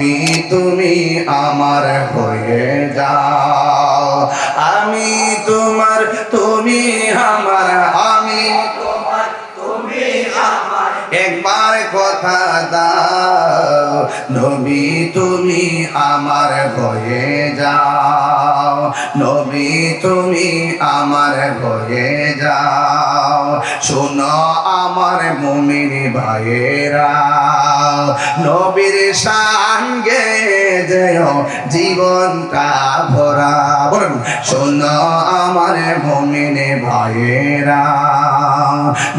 নবী তুমি আমার হয়ে যাও। আমি তোমার, তুমি আমার, আমি তোমার, তুমি আমার। একবার কথা দাও। নবী, তুমি আমার হয়ে যাও। নবী, তুমি আমার হয়ে যাও। শোনো আমার মুমিন ভাইয়েরা, নবীর সঙ্গে যেও, জীবনটা ভরা। বলুন, শোনো আমার মুমিন ভাইয়েরা,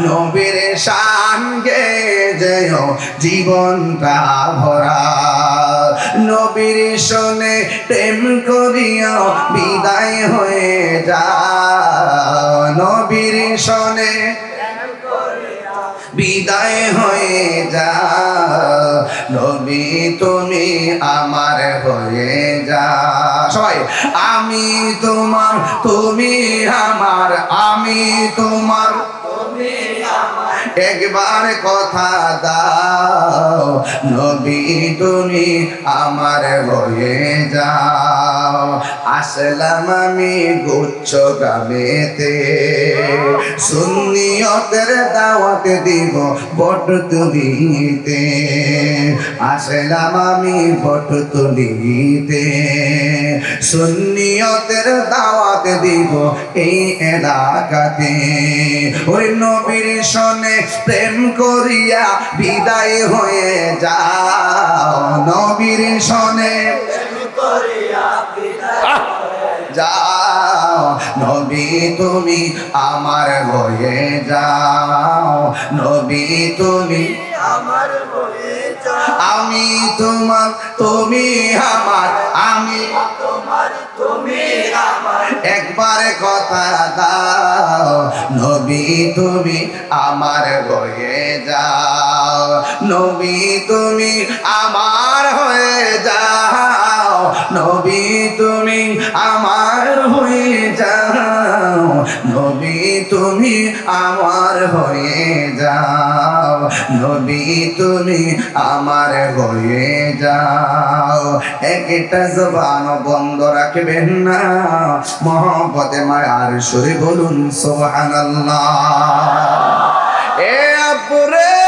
নবীর সঙ্গে যেও জীবনটা ভরা। নবীর শোনে প্রেম করিয়া বিদায় হয়ে যা। নবীর শোনে বিদায় হয়ে যা। নবী তুমি আমার হয়ে যা। সবাই, আমি তোমার, তুমি আমার, আমি তোমার। একবার কথা দাও নবী তুমি আমার হয়ে যাও। আসলাম আমি গুচ্ছ গ্রামেতে সুন্নিয়তের দাওয়াত দিব বট তুলিতে। আসলাম আমি বট তুলিতে। সুন্নিয়তের দাওয়াত দিব এই এলাকাতে। ওই নবীর সনে প্রেম করিয়া বিদায় হয়ে যাও। নবীর সনে যাও নবী, তুমি আমার হয়ে যাও। নবী, তুমি আমি তোমার, তুমি আমার, আমি একবার কথা দাও। নবী, তুমি আমার হয়ে যাও। নবী, তুমি আমার তুমি আমার হয়ে যাও। নবী, তুমি আমার হয়ে যাও। একটা জবান বন্ধ রাখবেন না। মহব্বতে, মায়ার সুরে বলুন সোহান এ আপুরে